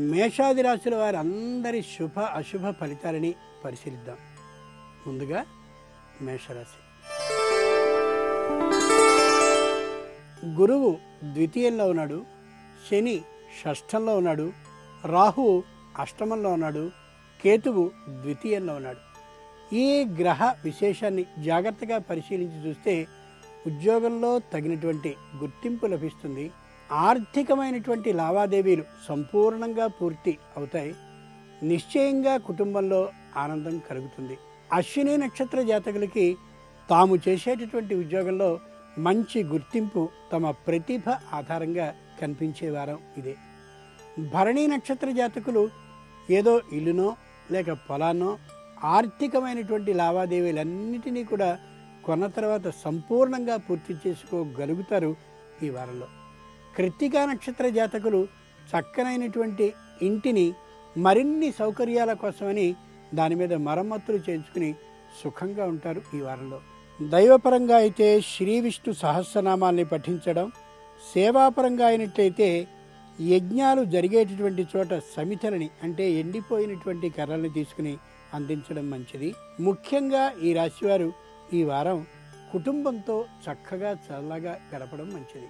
మేషాది రాశుల వారందరి శుభ అశుభ ఫలితాలని పరిశీలిద్దాం. ముందుగా మేషరాశి. గురువు ద్వితీయంలో ఉన్నాడు శని షష్ఠంలో ఉన్నాడు రాహు అష్టమంలో ఉన్నాడు కేతువు ద్వితీయంలో ఉన్నాడు. ఈ గ్రహ విశేషాన్ని జాగ్రత్తగా పరిశీలించి చూస్తే ఉద్యోగంలో తగినటువంటి గుర్తింపు లభిస్తుంది. ఆర్థికమైనటువంటి లావాదేవీలు సంపూర్ణంగా పూర్తి అవుతాయి. నిశ్చయంగా కుటుంబంలో ఆనందం కలుగుతుంది. అశ్విని నక్షత్ర జాతకులకి తాము చేసేటటువంటి ఉద్యోగంలో మంచి గుర్తింపు తమ ప్రతిభ ఆధారంగా కనిపించే వారం ఇదే. భరణీ నక్షత్ర జాతకులు ఏదో ఇల్లునో లేక పొలాన్నో ఆర్థికమైనటువంటి లావాదేవీలన్నిటినీ కూడా కొన్న తర్వాత సంపూర్ణంగా పూర్తి చేసుకోగలుగుతారు ఈ వారంలో. కృత్తికా నక్షత్ర జాతకులు చక్కనైనటువంటి ఇంటిని మరిన్ని సౌకర్యాల కోసమని దాని మీద మరమ్మతులు చేయించుకుని సుఖంగా ఉంటారు ఈ వారంలో. దైవపరంగా అయితే శ్రీ విష్ణు సహస్రనామాల్ని పఠించడం సేవాపరంగా అయినట్లయితే యజ్ఞాలు జరిగేటటువంటి చోట సమితలని అంటే ఎండిపోయినటువంటి కర్రల్ని తీసుకుని అందించడం మంచిది. ముఖ్యంగా ఈ రాశివారు ఈ వారం కుటుంబంతో చక్కగా చల్లగా గడపడం మంచిది.